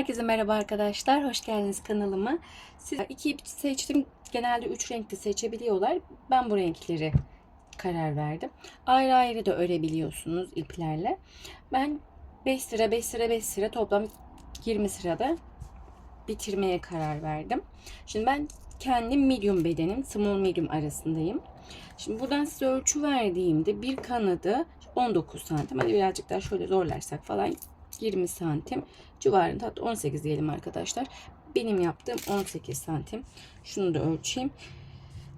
Herkese merhaba arkadaşlar. Hoş geldiniz kanalıma. Siz iki ip seçtim. Genelde üç renkli seçebiliyorlar. Ben bu renkleri karar verdim. Ayrı ayrı da örebiliyorsunuz iplerle. Ben 5 sıra 5 sıra 5 sıra toplam 20 sırada bitirmeye karar verdim. Şimdi ben kendim medium bedenim, small medium arasındayım. Şimdi buradan size ölçü verdiğimde bir kanadı 19 santim. Hadi birazcık daha şöyle zorlarsak falan 20 santim civarında hatta 18 diyelim arkadaşlar. Benim yaptığım 18 santim. Şunu da ölçeyim.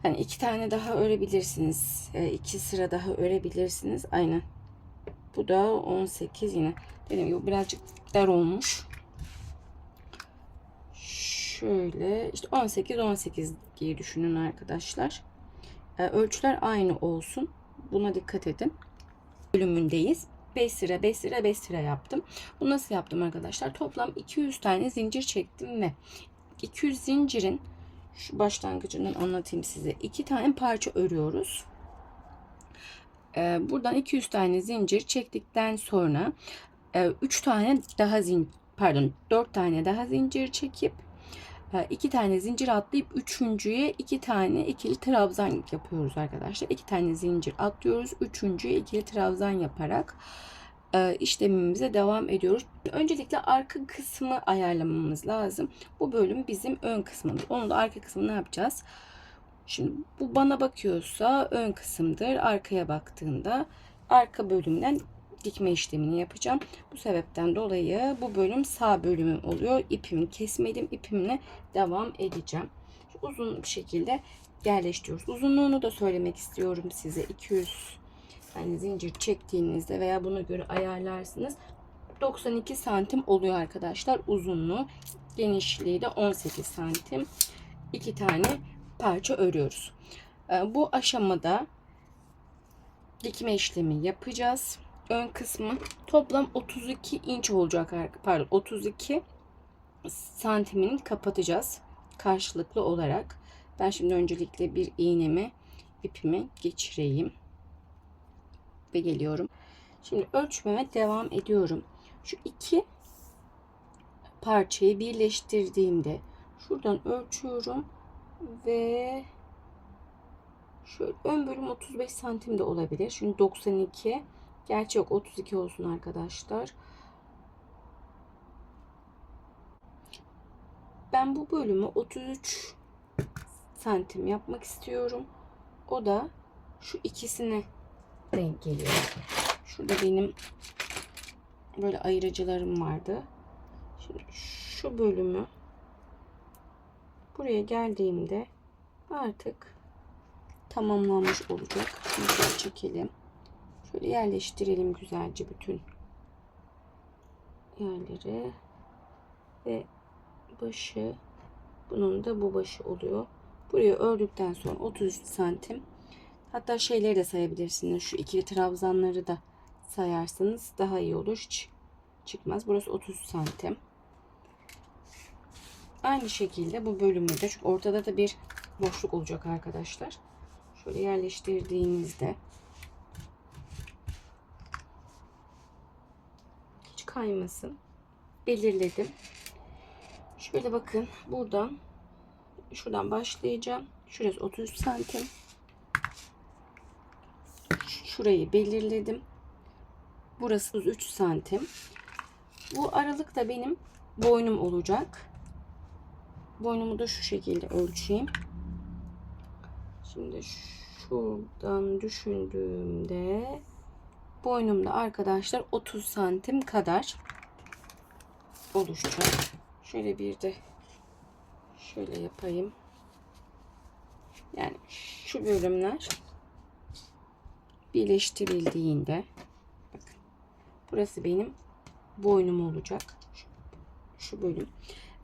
Hani iki tane daha örebilirsiniz. E, iki sıra daha örebilirsiniz. Aynen. Bu da 18 yine. Dediğim gibi birazcık dar olmuş. Şöyle işte 18 18 diye düşünün arkadaşlar. E, ölçüler aynı olsun. Buna dikkat edin. Bölümündeyiz. 5 sıra 5 sıra 5 sıra yaptım. Bu nasıl yaptım arkadaşlar? Toplam 200 tane zincir çektim ve 200 zincirin şu başlangıcından anlatayım size. 2 tane parça örüyoruz. Ee, buradan 200 tane zincir çektikten sonra 3 tane daha zincir pardon 4 tane daha zincir çekip iki tane zincir atlayıp üçüncüye iki tane ikili trabzan yapıyoruz arkadaşlar. İki tane zincir atlıyoruz. Üçüncüye ikili trabzan yaparak işlemimize devam ediyoruz. Öncelikle arka kısmı ayarlamamız lazım. Bu bölüm bizim ön kısmımız. Onu da arka kısmı ne yapacağız? Şimdi bu bana bakıyorsa ön kısımdır. Arkaya baktığında arka bölümden dikme işlemini yapacağım. Bu sebepten dolayı bu bölüm sağ bölümüm oluyor. İpimi kesmedim. İpimle devam edeceğim. Uzun bir şekilde yerleştiriyoruz. Uzunluğunu da söylemek istiyorum size. 200 yani zincir çektiğinizde veya buna göre ayarlarsınız. 92 santim oluyor arkadaşlar uzunluğu. Genişliği de 18 santim. İki tane parça örüyoruz. Bu aşamada dikme işlemi yapacağız ön kısmı toplam 32 inç olacak. Pardon 32 santimini kapatacağız. Karşılıklı olarak. Ben şimdi öncelikle bir iğnemi ipimi geçireyim. Ve geliyorum. Şimdi ölçmeme devam ediyorum. Şu iki parçayı birleştirdiğimde şuradan ölçüyorum ve şöyle ön bölüm 35 santim de olabilir. Şimdi 92 Gerçi yok 32 olsun arkadaşlar. Ben bu bölümü 33 santim yapmak istiyorum. O da şu ikisine denk geliyor. Şurada benim böyle ayırıcılarım vardı. Şimdi şu bölümü buraya geldiğimde artık tamamlanmış olacak. Şimdi çekelim. Şöyle yerleştirelim güzelce bütün yerleri ve başı bunun da bu başı oluyor. Burayı ördükten sonra 33 santim hatta şeyleri de sayabilirsiniz. Şu ikili trabzanları da sayarsanız daha iyi olur. Hiç çıkmaz. Burası 30 santim. Aynı şekilde bu bölümde de çünkü ortada da bir boşluk olacak arkadaşlar. Şöyle yerleştirdiğinizde kaymasın. Belirledim. Şöyle bakın buradan şuradan başlayacağım. Şurası 33 santim. Şurayı belirledim. Burası 3 santim. Bu aralık da benim boynum olacak. Boynumu da şu şekilde ölçeyim. Şimdi şuradan düşündüğümde boynumda arkadaşlar 30 santim kadar oluşacak. Şöyle bir de şöyle yapayım. Yani şu bölümler birleştirildiğinde bakın burası benim boynum olacak. Şu, şu bölüm.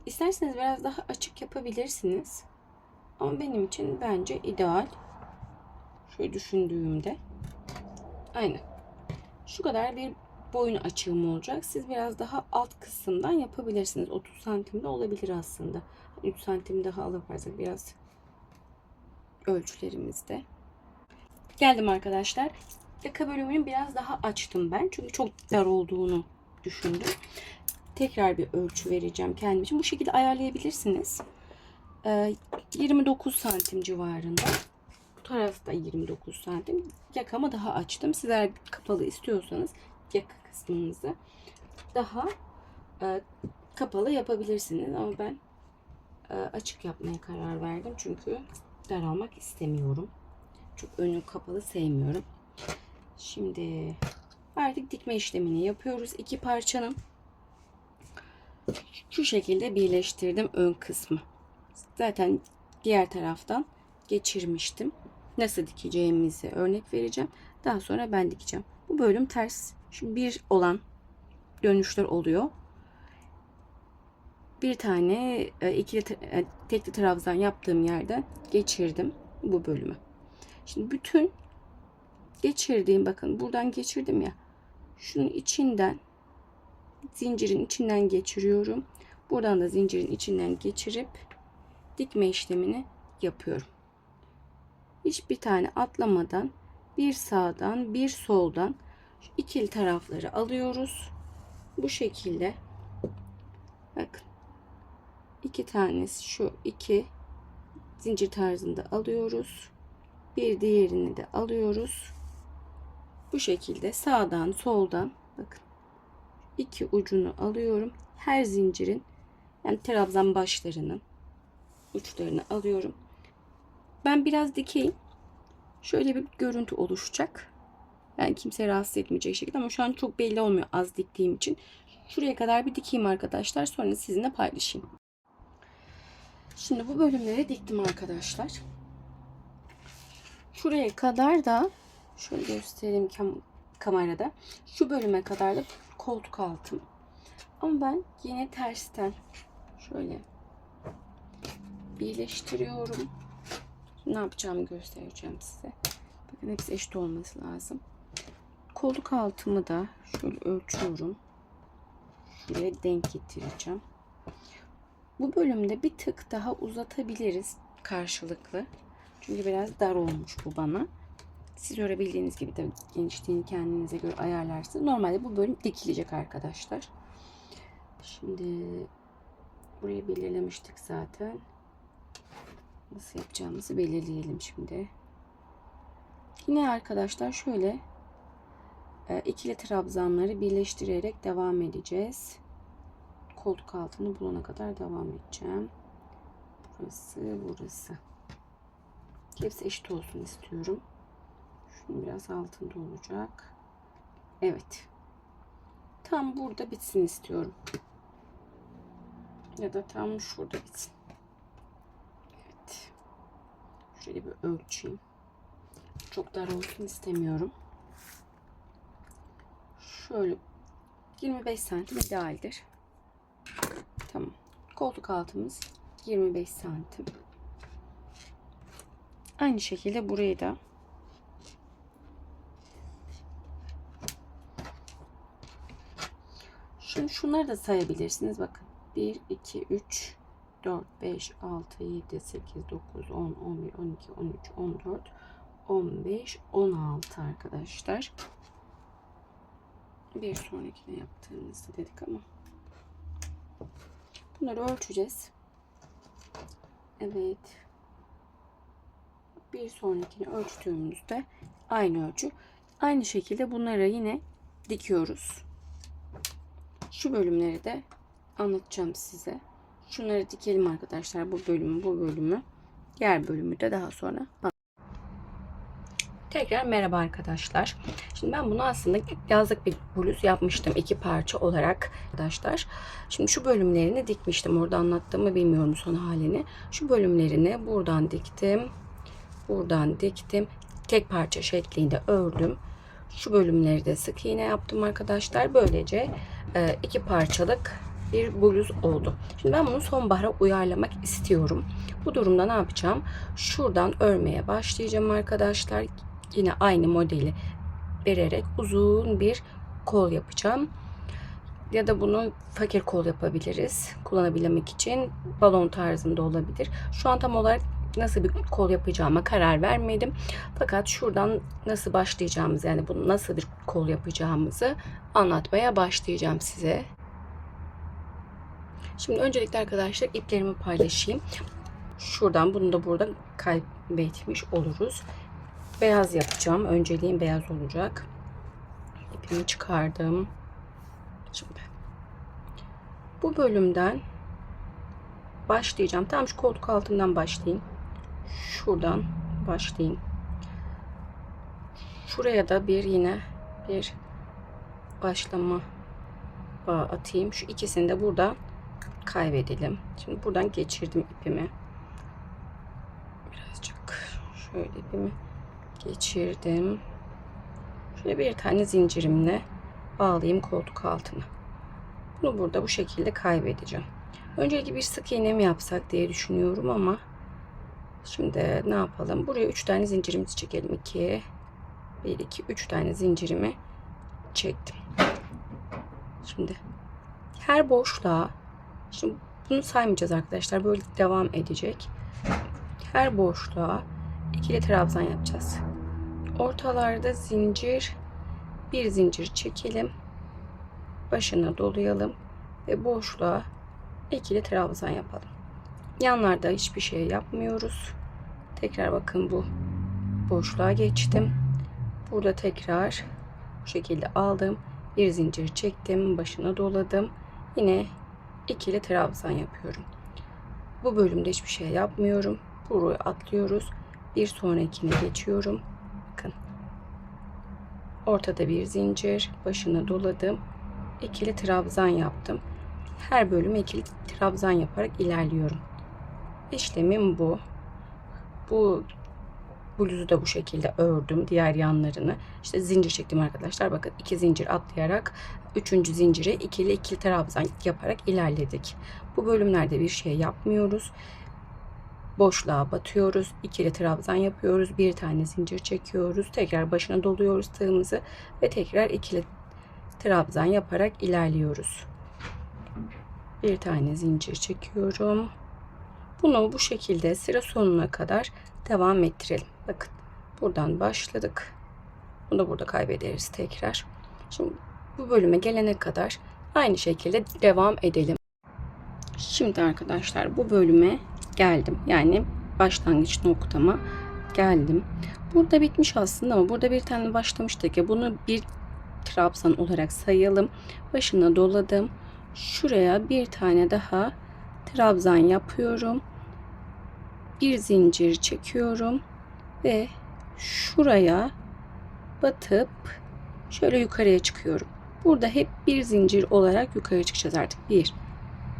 İsterseniz biraz daha açık yapabilirsiniz. Ama benim için bence ideal. Şöyle düşündüğümde. Aynen. Şu kadar bir boyun açığım olacak. Siz biraz daha alt kısımdan yapabilirsiniz. 30 santimde olabilir aslında. 3 santim daha alıp biraz ölçülerimizde. Geldim arkadaşlar. Yaka bölümünü biraz daha açtım ben. Çünkü çok dar olduğunu düşündüm. tekrar bir ölçü vereceğim kendim için. Bu şekilde ayarlayabilirsiniz. Ee, 29 santim civarında. Bu tarafta 29 santim. Yakamı daha açtım. Sizler kapalı istiyorsanız yaka kısmınızı daha e, kapalı yapabilirsiniz. Ama ben e, açık yapmaya karar verdim. Çünkü daralmak istemiyorum. Çok önü kapalı sevmiyorum. Şimdi artık dikme işlemini yapıyoruz. iki parçanın şu şekilde birleştirdim ön kısmı. Zaten diğer taraftan geçirmiştim. Nasıl dikeceğimizi örnek vereceğim. Daha sonra ben dikeceğim. Bu bölüm ters. Şimdi bir olan dönüşler oluyor. Bir tane e, ikili e, tekli trabzan yaptığım yerden geçirdim bu bölümü. Şimdi bütün geçirdiğim bakın buradan geçirdim ya. Şunun içinden zincirin içinden geçiriyorum. Buradan da zincirin içinden geçirip dikme işlemini yapıyorum. Hiçbir tane atlamadan bir sağdan bir soldan ikili tarafları alıyoruz. Bu şekilde bakın iki tanesi şu iki zincir tarzında alıyoruz. Bir diğerini de alıyoruz. Bu şekilde sağdan soldan bakın iki ucunu alıyorum. Her zincirin yani trabzan başlarının uçlarını alıyorum. Ben biraz dikeyim. Şöyle bir görüntü oluşacak. Yani kimse rahatsız etmeyecek şekilde ama şu an çok belli olmuyor az diktiğim için. Şuraya kadar bir dikeyim arkadaşlar. Sonra sizinle paylaşayım. Şimdi bu bölümleri diktim arkadaşlar. Şuraya kadar da şöyle göstereyim kam kamerada. Şu bölüme kadar da koltuk altım. Ama ben yine tersten şöyle birleştiriyorum. Ne yapacağımı göstereceğim size. Bakın hepsi eşit olması lazım. Koltuk altımı da şöyle ölçüyorum. Şuraya denk getireceğim. Bu bölümde bir tık daha uzatabiliriz karşılıklı. Çünkü biraz dar olmuş bu bana. Siz görebildiğiniz gibi de genişliğini kendinize göre ayarlarsınız. Normalde bu bölüm dikilecek arkadaşlar. Şimdi burayı belirlemiştik zaten. Nasıl yapacağımızı belirleyelim şimdi. Yine arkadaşlar şöyle e, ikili trabzanları birleştirerek devam edeceğiz. Koltuk altını bulana kadar devam edeceğim. Burası, burası. Hepsi eşit olsun istiyorum. Şunun biraz altında olacak. Evet. Tam burada bitsin istiyorum. Ya da tam şurada bitsin. Evet. Şöyle bir ölçeyim. Çok dar olsun istemiyorum. Şöyle 25 santim idealdir. Tamam. Koltuk altımız 25 santim. Aynı şekilde burayı da Şimdi şunları da sayabilirsiniz. Bakın 1, 2, 3, 4, 5, 6, 7, 8, 9, 10, 11, 12, 13, 14, 15, 16 arkadaşlar. Bir sonrakine yaptığımızda dedik ama. Bunları ölçeceğiz. Evet. Bir sonrakini ölçtüğümüzde aynı ölçü. Aynı şekilde bunları yine dikiyoruz. Şu bölümleri de anlatacağım size. Şunları dikelim arkadaşlar. Bu bölümü, bu bölümü. Diğer bölümü de daha sonra. Tekrar merhaba arkadaşlar. Şimdi ben bunu aslında yazlık bir bluz yapmıştım iki parça olarak arkadaşlar. Şimdi şu bölümlerini dikmiştim. Orada anlattığımı bilmiyorum son halini. Şu bölümlerini buradan diktim. Buradan diktim. Tek parça şeklinde ördüm. Şu bölümleri de sık iğne yaptım arkadaşlar. Böylece e, iki parçalık bir bluz oldu. Şimdi ben bunu sonbahara uyarlamak istiyorum. Bu durumda ne yapacağım? Şuradan örmeye başlayacağım arkadaşlar. Yine aynı modeli vererek uzun bir kol yapacağım. Ya da bunu fakir kol yapabiliriz. Kullanabilmek için balon tarzında olabilir. Şu an tam olarak nasıl bir kol yapacağıma karar vermedim. Fakat şuradan nasıl başlayacağımız yani bunu nasıl bir kol yapacağımızı anlatmaya başlayacağım size. Şimdi öncelikle arkadaşlar iplerimi paylaşayım. Şuradan bunu da burada kaybetmiş oluruz. Beyaz yapacağım. Önceliğim beyaz olacak. İpimi çıkardım. Şimdi bu bölümden başlayacağım. Tam şu koltuk altından başlayayım. Şuradan başlayayım. Şuraya da bir yine bir başlama atayım. Şu ikisini de burada kaybedelim. Şimdi buradan geçirdim ipimi. Birazcık şöyle ipimi geçirdim. Şöyle bir tane zincirimle bağlayayım koltuk altına. Bunu burada bu şekilde kaybedeceğim. Öncelikle bir sık iğne mi yapsak diye düşünüyorum ama şimdi ne yapalım? Buraya 3 tane zincirimizi çekelim. 2 1 2 3 tane zincirimi çektim. Şimdi her boşluğa şimdi bunu saymayacağız arkadaşlar. Böyle devam edecek. Her boşluğa ikili trabzan yapacağız. Ortalarda zincir bir zincir çekelim. Başına dolayalım ve boşluğa ikili trabzan yapalım. Yanlarda hiçbir şey yapmıyoruz. Tekrar bakın bu boşluğa geçtim. Burada tekrar bu şekilde aldım. Bir zincir çektim. Başına doladım. Yine ikili trabzan yapıyorum. Bu bölümde hiçbir şey yapmıyorum. Burayı atlıyoruz. Bir sonrakine geçiyorum. Bakın. Ortada bir zincir. Başına doladım. İkili trabzan yaptım. Her bölüme ikili trabzan yaparak ilerliyorum. İşlemim bu. Bu bluzu da bu şekilde ördüm diğer yanlarını. İşte zincir çektim arkadaşlar. Bakın iki zincir atlayarak üçüncü zincire ikili ikili trabzan yaparak ilerledik. Bu bölümlerde bir şey yapmıyoruz. Boşluğa batıyoruz. ikili trabzan yapıyoruz. Bir tane zincir çekiyoruz. Tekrar başına doluyoruz tığımızı ve tekrar ikili trabzan yaparak ilerliyoruz. Bir tane zincir çekiyorum. Bunu bu şekilde sıra sonuna kadar devam ettirelim. Bakın buradan başladık. Bunu da burada kaybederiz tekrar. Şimdi bu bölüme gelene kadar aynı şekilde devam edelim. Şimdi arkadaşlar bu bölüme geldim. Yani başlangıç noktama geldim. Burada bitmiş aslında ama burada bir tane başlamıştık ya bunu bir trabzan olarak sayalım. Başına doladım. Şuraya bir tane daha trabzan yapıyorum. Bir zincir çekiyorum ve şuraya batıp şöyle yukarıya çıkıyorum. Burada hep bir zincir olarak yukarı çıkacağız artık. 1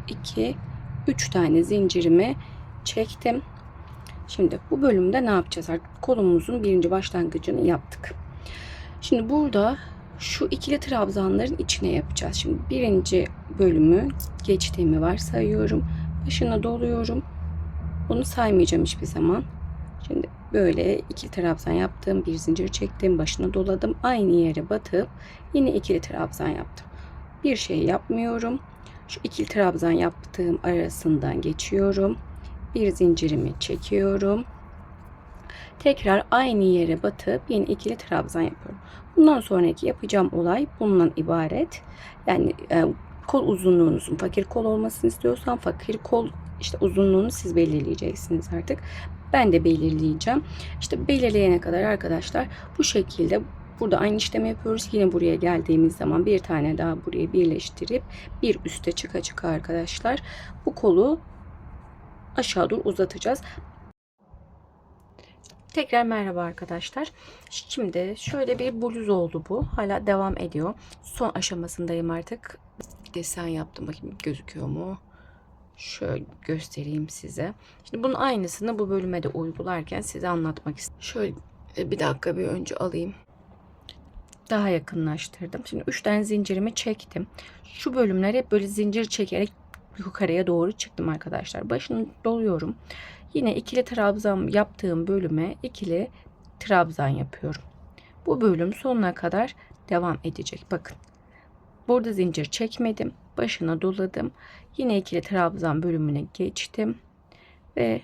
2 3 tane zincirimi çektim. Şimdi bu bölümde ne yapacağız artık? Kolumuzun birinci başlangıcını yaptık. Şimdi burada şu ikili trabzanların içine yapacağız. Şimdi birinci bölümü geçtiğimi varsayıyorum. Başına doluyorum. Bunu saymayacağım hiçbir zaman. Böyle ikili trabzan yaptım. Bir zincir çektim. Başına doladım. Aynı yere batıp yine ikili trabzan yaptım. Bir şey yapmıyorum. Şu ikili trabzan yaptığım arasından geçiyorum. Bir zincirimi çekiyorum. Tekrar aynı yere batıp yine ikili trabzan yapıyorum. Bundan sonraki yapacağım olay bundan ibaret. Yani e, kol uzunluğunuzun fakir kol olmasını istiyorsan fakir kol işte uzunluğunu siz belirleyeceksiniz artık. Ben de belirleyeceğim. İşte belirleyene kadar arkadaşlar bu şekilde burada aynı işlemi yapıyoruz. Yine buraya geldiğimiz zaman bir tane daha buraya birleştirip bir üste çıka çıka arkadaşlar bu kolu aşağı doğru uzatacağız. Tekrar merhaba arkadaşlar. Şimdi şöyle bir bluz oldu bu. Hala devam ediyor. Son aşamasındayım artık. Desen yaptım. Bakayım gözüküyor mu? Şöyle göstereyim size. Şimdi bunun aynısını bu bölüme de uygularken size anlatmak istedim. Şöyle e, bir dakika bir önce alayım. Daha yakınlaştırdım. Şimdi 3 tane zincirimi çektim. Şu bölümler hep böyle zincir çekerek yukarıya doğru çıktım arkadaşlar. Başını doluyorum. Yine ikili trabzan yaptığım bölüme ikili trabzan yapıyorum. Bu bölüm sonuna kadar devam edecek. Bakın. Burada zincir çekmedim. Başına doladım. Yine ikili trabzan bölümüne geçtim. Ve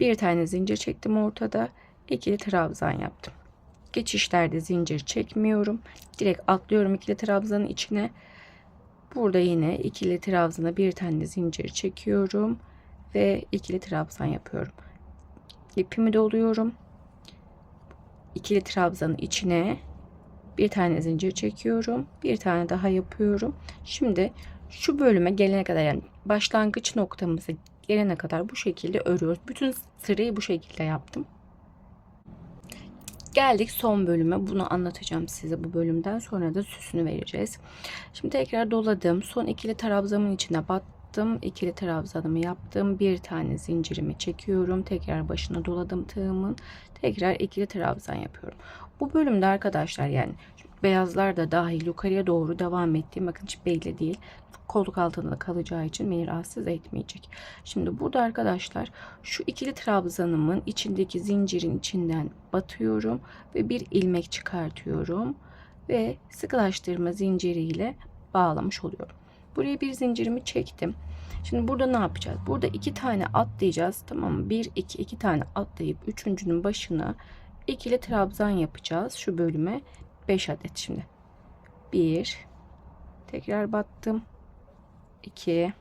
bir tane zincir çektim ortada. ikili trabzan yaptım. Geçişlerde zincir çekmiyorum. Direkt atlıyorum ikili trabzanın içine. Burada yine ikili trabzana bir tane zincir çekiyorum ve ikili trabzan yapıyorum. İpimi doluyorum. İkili trabzanın içine bir tane zincir çekiyorum. Bir tane daha yapıyorum. Şimdi şu bölüme gelene kadar yani başlangıç noktamıza gelene kadar bu şekilde örüyoruz. Bütün sırayı bu şekilde yaptım. Geldik son bölüme. Bunu anlatacağım size bu bölümden. Sonra da süsünü vereceğiz. Şimdi tekrar doladım. Son ikili trabzanın içine battım. İkili trabzanımı yaptım. Bir tane zincirimi çekiyorum. Tekrar başına doladım tığımın. Tekrar ikili trabzan yapıyorum. Bu bölümde arkadaşlar yani beyazlar da dahil yukarıya doğru devam ettiğim bakın hiç belli değil. Koltuk altında kalacağı için beni rahatsız etmeyecek. Şimdi burada arkadaşlar şu ikili trabzanımın içindeki zincirin içinden batıyorum ve bir ilmek çıkartıyorum ve sıkılaştırma zinciriyle bağlamış oluyorum. Buraya bir zincirimi çektim. Şimdi burada ne yapacağız? Burada iki tane atlayacağız. Tamam mı? Bir, iki, iki tane atlayıp üçüncünün başına ikili trabzan yapacağız. Şu bölüme 5 adet şimdi. 1 tekrar battım. 2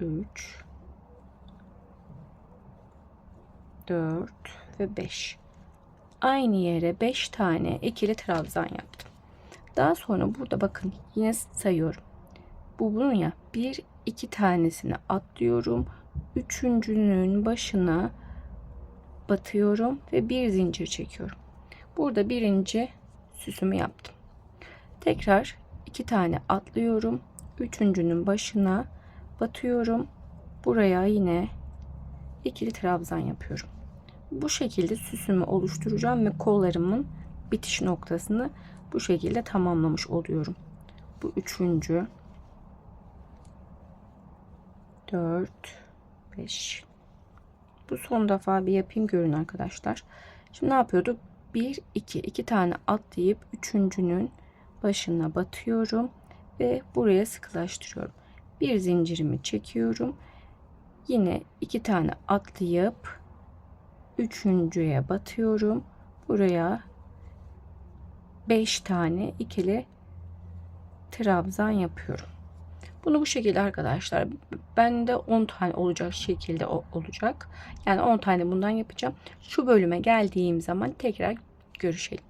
3 4 ve 5 aynı yere 5 tane ikili trabzan yaptım. Daha sonra burada bakın yine sayıyorum. Bu bunun ya bir iki tanesini atlıyorum. Üçüncünün başına batıyorum ve bir zincir çekiyorum. Burada birinci süsümü yaptım. Tekrar iki tane atlıyorum. Üçüncünün başına batıyorum. Buraya yine ikili trabzan yapıyorum. Bu şekilde süsümü oluşturacağım ve kollarımın bitiş noktasını bu şekilde tamamlamış oluyorum. Bu üçüncü. Dört. Beş. Bu son defa bir yapayım görün arkadaşlar. Şimdi ne yapıyorduk? 1 2 2 tane atlayıp üçüncünün başına batıyorum ve buraya sıkılaştırıyorum. Bir zincirimi çekiyorum. Yine iki tane atlayıp üçüncüye batıyorum. Buraya 5 tane ikili trabzan yapıyorum. Bunu bu şekilde arkadaşlar bende 10 tane olacak şekilde olacak. Yani 10 tane bundan yapacağım. Şu bölüme geldiğim zaman tekrar görüşelim.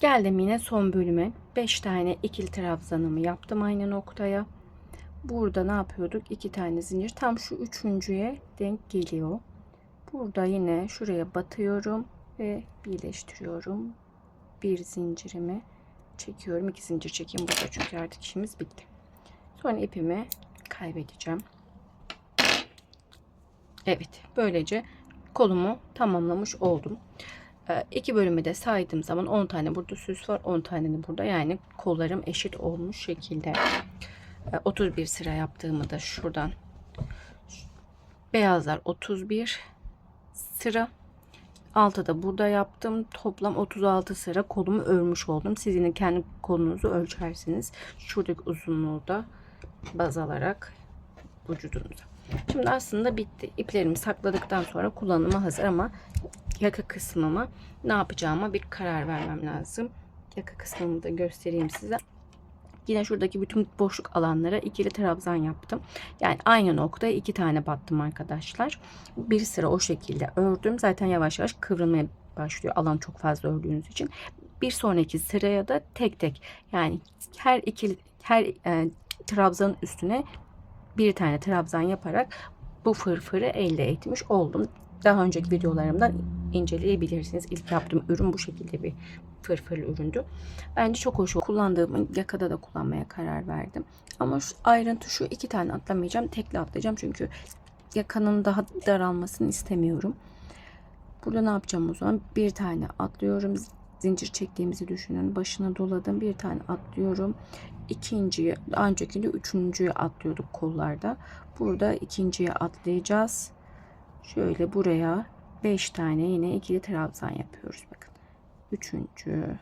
Geldim yine son bölüme. 5 tane ikili trabzanımı yaptım aynı noktaya. Burada ne yapıyorduk? 2 tane zincir tam şu üçüncüye denk geliyor. Burada yine şuraya batıyorum ve birleştiriyorum. Bir zincirimi çekiyorum. iki zincir çekeyim burada çünkü artık işimiz bitti. Sonra ipimi kaybedeceğim. Evet böylece kolumu tamamlamış oldum. Ee, iki bölümü de saydığım zaman 10 tane burada süs var 10 tane de burada. Yani kollarım eşit olmuş şekilde. 31 ee, sıra yaptığımı da şuradan beyazlar 31 sıra. Altı da burada yaptım. Toplam 36 sıra kolumu örmüş oldum. Siz yine kendi kolunuzu ölçersiniz. Şuradaki uzunluğu da baz alarak vücudunuza. Şimdi aslında bitti. İplerimi sakladıktan sonra kullanıma hazır ama yaka kısmıma ne yapacağıma bir karar vermem lazım. Yaka kısmımı da göstereyim size. Yine şuradaki bütün boşluk alanlara ikili trabzan yaptım. Yani aynı noktaya iki tane battım arkadaşlar. Bir sıra o şekilde ördüm. Zaten yavaş yavaş kıvrılmaya başlıyor alan çok fazla ördüğünüz için. Bir sonraki sıraya da tek tek yani her ikili her e, trabzanın üstüne bir tane trabzan yaparak bu fırfırı elde etmiş oldum. Daha önceki videolarımdan inceleyebilirsiniz. İlk yaptığım ürün bu şekilde bir fırfırlı üründü. Bence çok hoş. Kullandığım yakada da kullanmaya karar verdim. Ama şu ayrıntı şu iki tane atlamayacağım. Tekli atlayacağım çünkü yakanın daha daralmasını istemiyorum. Burada ne yapacağım o zaman? Bir tane atlıyorum zincir çektiğimizi düşünün. Başına doladım. Bir tane atlıyorum. İkinciyi öncekinde üçüncüye atlıyorduk kollarda. Burada ikinciye atlayacağız. Şöyle buraya 5 tane yine ikili trabzan yapıyoruz. Bakın. Üçüncü,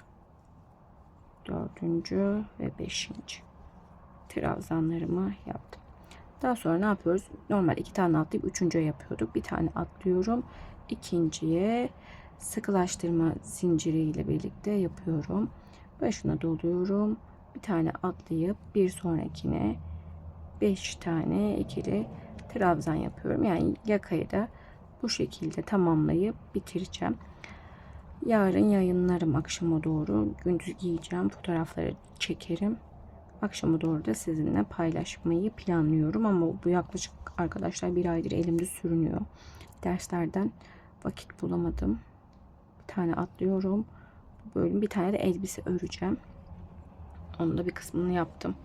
dördüncü ve beşinci trabzanlarımı yaptım. Daha sonra ne yapıyoruz? Normal iki tane atlayıp üçüncüye yapıyorduk. Bir tane atlıyorum. ikinciye sıkılaştırma zinciri ile birlikte yapıyorum. Başına doluyorum. Bir tane atlayıp bir sonrakine 5 tane ikili trabzan yapıyorum. Yani yakayı da bu şekilde tamamlayıp bitireceğim. Yarın yayınlarım akşama doğru. Gündüz giyeceğim. Fotoğrafları çekerim. Akşama doğru da sizinle paylaşmayı planlıyorum. Ama bu yaklaşık arkadaşlar bir aydır elimde sürünüyor. Derslerden vakit bulamadım. Tane atlıyorum. Böyle bir tane de elbise öreceğim. Onun da bir kısmını yaptım.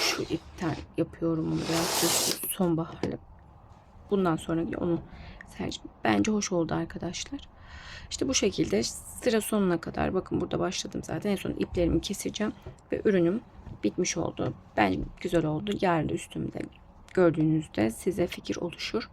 Şu ipten yapıyorum onu biraz sonbaharlık. Bundan sonra onu sereceğim. Bence hoş oldu arkadaşlar. İşte bu şekilde sıra sonuna kadar bakın burada başladım zaten. En son iplerimi keseceğim ve ürünüm bitmiş oldu. Bence güzel oldu. Yarın üstümde gördüğünüzde size fikir oluşur.